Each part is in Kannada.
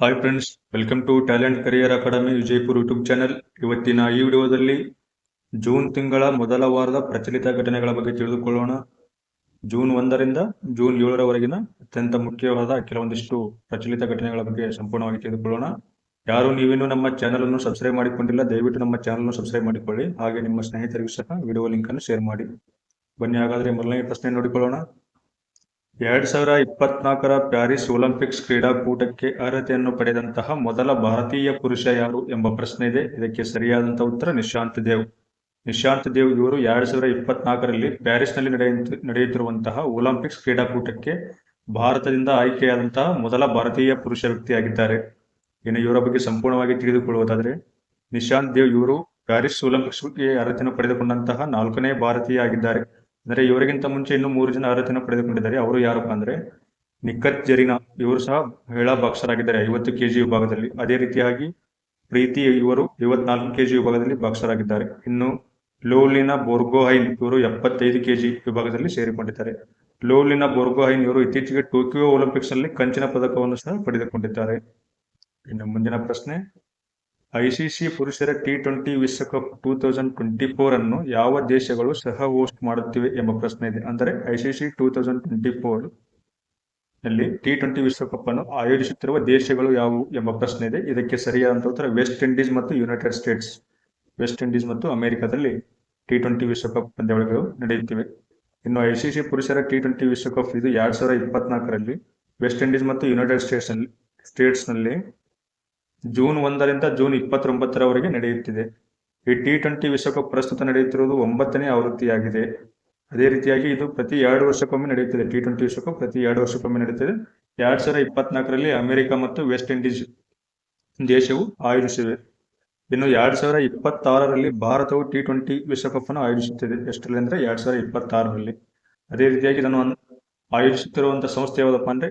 Hi friends welcome to talent career academy Vijayapura YouTube channel ಇವತ್ತಿನ ಈ ವಿಡಿಯೋದಲ್ಲಿ ಜೂನ್ ತಿಂಗಳ ಮೊದಲ ವಾರದ ಪ್ರಚಲಿತ ಘಟನೆಗಳ ಬಗ್ಗೆ ತಿಳಿದುಕೊಳ್ಳೋಣ. ಜೂನ್ ಒಂದರಿಂದ ಜೂನ್ ಏಳರವರೆಗಿನ ಅತ್ಯಂತ ಮುಖ್ಯವಾದ ಕೆಲವೊಂದಿಷ್ಟು ಪ್ರಚಲಿತ ಘಟನೆಗಳ ಬಗ್ಗೆ ಸಂಪೂರ್ಣವಾಗಿ ತಿಳಿದುಕೊಳ್ಳೋಣ. ಯಾರು ನೀವೇನು ನಮ್ಮ ಚಾನೆಲ್ ಅನ್ನು ಸಬ್ಸ್ಕ್ರೈಬ್ ಮಾಡಿಕೊಂಡಿಲ್ಲ, ದಯವಿಟ್ಟು ನಮ್ಮ ಚಾನೆಲ್ ಅನ್ನು ಸಬ್ಸ್ಕ್ರೈಬ್ ಮಾಡಿಕೊಳ್ಳಿ. ಹಾಗೆ ನಿಮ್ಮ ಸ್ನೇಹಿತರಿಗೂ ಸಹ ವಿಡಿಯೋ ಲಿಂಕ್ ಅನ್ನು ಶೇರ್ ಮಾಡಿ. ಬನ್ನಿ, ಹಾಗಾದ್ರೆ ಮೊದಲನೇ ಪ್ರಶ್ನೆ ನೋಡಿಕೊಳ್ಳೋಣ. ಎರಡ್ ಸಾವಿರ ಇಪ್ಪತ್ನಾಲ್ಕರ ಪ್ಯಾರಿಸ್ ಒಲಿಂಪಿಕ್ಸ್ ಕ್ರೀಡಾಕೂಟಕ್ಕೆ ಅರ್ಹತೆಯನ್ನು ಪಡೆದಂತಹ ಮೊದಲ ಭಾರತೀಯ ಪುರುಷ ಯಾರು ಎಂಬ ಪ್ರಶ್ನೆ ಇದೆ ಇದಕ್ಕೆ ಸರಿಯಾದಂತಹ ಉತ್ತರ ನಿಶಾಂತ್ ದೇವ್. ನಿಶಾಂತ್ ದೇವ್ ಇವರು ಎರಡ್ ಸಾವಿರ ಇಪ್ಪತ್ನಾಲ್ಕರಲ್ಲಿ ಪ್ಯಾರಿಸ್ನಲ್ಲಿ ನಡೆಯ ನಡೆಯುತ್ತಿರುವಂತಹ ಒಲಿಂಪಿಕ್ಸ್ ಕ್ರೀಡಾಕೂಟಕ್ಕೆ ಭಾರತದಿಂದ ಆಯ್ಕೆಯಾದಂತಹ ಮೊದಲ ಭಾರತೀಯ ಪುರುಷ ವ್ಯಕ್ತಿಯಾಗಿದ್ದಾರೆ. ಇನ್ನು ಇವರ ಬಗ್ಗೆ ಸಂಪೂರ್ಣವಾಗಿ ತಿಳಿದುಕೊಳ್ಳುವುದಾದರೆ, ನಿಶಾಂತ್ ದೇವ್ ಇವರು ಪ್ಯಾರಿಸ್ ಒಲಿಂಪಿಕ್ಸ್ಗೆ ಅರ್ಹತೆಯನ್ನು ಪಡೆದುಕೊಂಡಂತಹ ನಾಲ್ಕನೇ ಭಾರತೀಯ ಆಗಿದ್ದಾರೆ. ಅಂದ್ರೆ ಇವರಿಗಿಂತ ಮುಂಚೆ ಇನ್ನು ಮೂರು ಜನ ಅರ್ಹತೆಯನ್ನು ಪಡೆದುಕೊಂಡಿದ್ದಾರೆ. ಅವರು ಯಾರಪ್ಪ ಅಂದ್ರೆ ನಿಖತ್ ಜರೀನಾ ಇವರು ಸಹ ಮಹಿಳಾ ಬಾಕ್ಸರ್ ಆಗಿದ್ದಾರೆ ಐವತ್ತು ಕೆಜಿ ವಿಭಾಗದಲ್ಲಿ. ಅದೇ ರೀತಿಯಾಗಿ ಪ್ರೀತಿ ಇವರು ಐವತ್ನಾಲ್ಕು ಕೆಜಿ ವಿಭಾಗದಲ್ಲಿ ಬಾಕ್ಸರ್ ಆಗಿದ್ದಾರೆ ಇನ್ನು ಲೋಲಿನ ಬೋರ್ಗೋಹೈನ್ ಇವರು ಎಪ್ಪತ್ತೈದು ಕೆಜಿ ವಿಭಾಗದಲ್ಲಿ ಸೇರಿಕೊಂಡಿದ್ದಾರೆ. ಲೋಲಿನ ಬೋರ್ಗೋಹೈನ್ ಇವರು ಇತ್ತೀಚೆಗೆ ಟೋಕಿಯೋ ಒಲಿಂಪಿಕ್ಸ್ ಅಲ್ಲಿ ಕಂಚಿನ ಪದಕವನ್ನು ಸಹ ಪಡೆದುಕೊಂಡಿದ್ದಾರೆ. ಇನ್ನು ಮುಂದಿನ ಪ್ರಶ್ನೆ ಐಸಿಸಿ ಪುರುಷರ ಟಿ ಟ್ವೆಂಟಿ ವಿಶ್ವಕಪ್ ಟೂ ತೌಸಂಡ್ ಟ್ವೆಂಟಿ ಫೋರ್ ಅನ್ನು ಯಾವ ದೇಶಗಳು ಸಹ ಹೋಸ್ಟ್ ಮಾಡುತ್ತಿವೆ ಎಂಬ ಪ್ರಶ್ನೆ ಇದೆ. ಅಂದರೆ ಐಸಿಸಿ ಟೂ ತೌಸಂಡ್ ಟ್ವೆಂಟಿ ಫೋರ್ನಲ್ಲಿ ಟಿ ಟ್ವೆಂಟಿ ವಿಶ್ವಕಪ್ ಅನ್ನು ಆಯೋಜಿಸುತ್ತಿರುವ ದೇಶಗಳು ಯಾವುವು ಎಂಬ ಪ್ರಶ್ನೆ ಇದೆ. ಇದಕ್ಕೆ ಸರಿಯಾದಂತ ಉತ್ತರ ವೆಸ್ಟ್ ಇಂಡೀಸ್ ಮತ್ತು ಯುನೈಟೆಡ್ ಸ್ಟೇಟ್ಸ್. ವೆಸ್ಟ್ ಇಂಡೀಸ್ ಮತ್ತು ಅಮೆರಿಕದಲ್ಲಿ ಟಿ ಟ್ವೆಂಟಿ ವಿಶ್ವಕಪ್ ಪಂದ್ಯಾವಳಿಗಳು ನಡೆಯುತ್ತಿವೆ. ಇನ್ನು ಐಸಿಸಿ ಪುರುಷರ ಟಿ ಟ್ವೆಂಟಿ ವಿಶ್ವಕಪ್ ಇದು ಎರಡ್ ಸಾವಿರದ ಇಪ್ಪತ್ನಾಲ್ಕರಲ್ಲಿ ವೆಸ್ಟ್ ಇಂಡೀಸ್ ಮತ್ತು ಯುನೈಟೆಡ್ ಸ್ಟೇಟ್ಸ್ ಸ್ಟೇಟ್ಸ್ನಲ್ಲಿ ಸ್ಟೇಟ್ಸ್ನಲ್ಲಿ ಜೂನ್ ಒಂದರಿಂದ ಜೂನ್ ಇಪ್ಪತ್ತೊಂಬತ್ತರವರೆಗೆ ನಡೆಯುತ್ತಿದೆ. ಈ ಟಿ ಟ್ವೆಂಟಿ ವಿಶ್ವಕಪ್ ಪ್ರಸ್ತುತ ನಡೆಯುತ್ತಿರುವುದು ಒಂಬತ್ತನೇ ಆವೃತ್ತಿಯಾಗಿದೆ. ಅದೇ ರೀತಿಯಾಗಿ ಇದು ಪ್ರತಿ ಎರಡು ವರ್ಷಕ್ಕೊಮ್ಮೆ ನಡೆಯುತ್ತದೆ. ಟಿ ಟ್ವೆಂಟಿ ವಿಶ್ವಕಪ್ ಪ್ರತಿ ಎರಡು ವರ್ಷಕ್ಕೊಮ್ಮೆ ನಡೆಯುತ್ತದೆ. ಎರಡ್ ಸಾವಿರದ ಇಪ್ಪತ್ನಾಲ್ಕರಲ್ಲಿ ಅಮೆರಿಕ ಮತ್ತು ವೆಸ್ಟ್ ಇಂಡೀಸ್ ದೇಶವು ಆಯೋಜಿಸಿವೆ. ಇನ್ನು ಎರಡ್ ಸಾವಿರದ ಇಪ್ಪತ್ತಾರರಲ್ಲಿ ಭಾರತವು ಟಿ ಟ್ವೆಂಟಿ ವಿಶ್ವಕಪ್ ಅನ್ನು ಆಯೋಜಿಸುತ್ತಿದೆ. ಎಷ್ಟರಲ್ಲಿ ಅಂದ್ರೆ ಎರಡ್ ಸಾವಿರದ ಇಪ್ಪತ್ತಾರರಲ್ಲಿ. ಅದೇ ರೀತಿಯಾಗಿ ಇದನ್ನು ಆಯೋಜಿಸುತ್ತಿರುವಂತಹ ಸಂಸ್ಥೆ ಯಾವುದಪ್ಪ ಅಂದ್ರೆ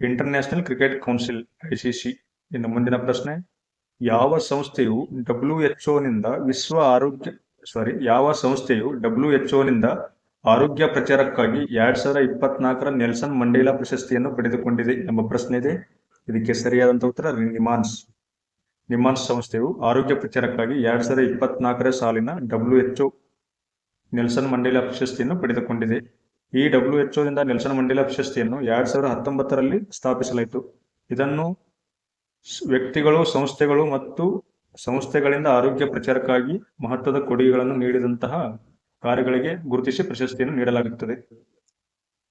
ಇಂಟರ್ನ್ಯಾಷನಲ್ ಕ್ರಿಕೆಟ್ ಕೌನ್ಸಿಲ್ ಐಸಿಸಿ ಇನ್ನು ಮುಂದಿನ ಪ್ರಶ್ನೆ. ಯಾವ ಸಂಸ್ಥೆಯು ಡಬ್ಲ್ಯೂ ಎಚ್ನಿಂದ ವಿಶ್ವ ಆರೋಗ್ಯ ಸಾರಿ ಯಾವ ಸಂಸ್ಥೆಯು ಡಬ್ಲ್ಯೂ ಎಚ್ನಿಂದ ಆರೋಗ್ಯ ಪ್ರಚಾರಕ್ಕಾಗಿ ಎರಡ್ ಸಾವಿರದ ಇಪ್ಪತ್ನಾಲ್ಕರ ನೆಲ್ಸನ್ ಮಂಡೇಲಾ ಪ್ರಶಸ್ತಿಯನ್ನು ಪಡೆದುಕೊಂಡಿದೆ ಎಂಬ ಪ್ರಶ್ನೆ ಇದೆ. ಇದಕ್ಕೆ ಸರಿಯಾದಂತ ಉತ್ತರ ನಿಮಾನ್ಸ್. ನಿಮಾನ್ಸ್ ಸಂಸ್ಥೆಯು ಆರೋಗ್ಯ ಪ್ರಚಾರಕ್ಕಾಗಿ ಎರಡ್ ಸಾವಿರದ ಇಪ್ಪತ್ನಾಲ್ಕರ ಸಾಲಿನ ಡಬ್ಲ್ಯೂ ಎಚ್ ನೆಲ್ಸನ್ ಮಂಡೇಲಾ ಪ್ರಶಸ್ತಿಯನ್ನು ಪಡೆದುಕೊಂಡಿದೆ. ಈ ಡಬ್ಲ್ಯೂ ಎಚ್ನಿಂದ ನೆಲ್ಸನ್ ಮಂಡೇಲಾ ಪ್ರಶಸ್ತಿಯನ್ನು ಎರಡ್ ಸಾವಿರದ ಹತ್ತೊಂಬತ್ತರಲ್ಲಿ ಸ್ಥಾಪಿಸಲಾಯಿತು. ಇದನ್ನು ವ್ಯಕ್ತಿಗಳು, ಸಂಸ್ಥೆಗಳು ಮತ್ತು ಸಂಸ್ಥೆಗಳಿಂದ ಆರೋಗ್ಯ ಪ್ರಚಾರಕ್ಕಾಗಿ ಮಹತ್ವದ ಕೊಡುಗೆಗಳನ್ನು ನೀಡಿದಂತಹ ಕಾರ್ಯಗಳಿಗೆ ಗುರುತಿಸಿ ಪ್ರಶಸ್ತಿಯನ್ನು ನೀಡಲಾಗುತ್ತದೆ.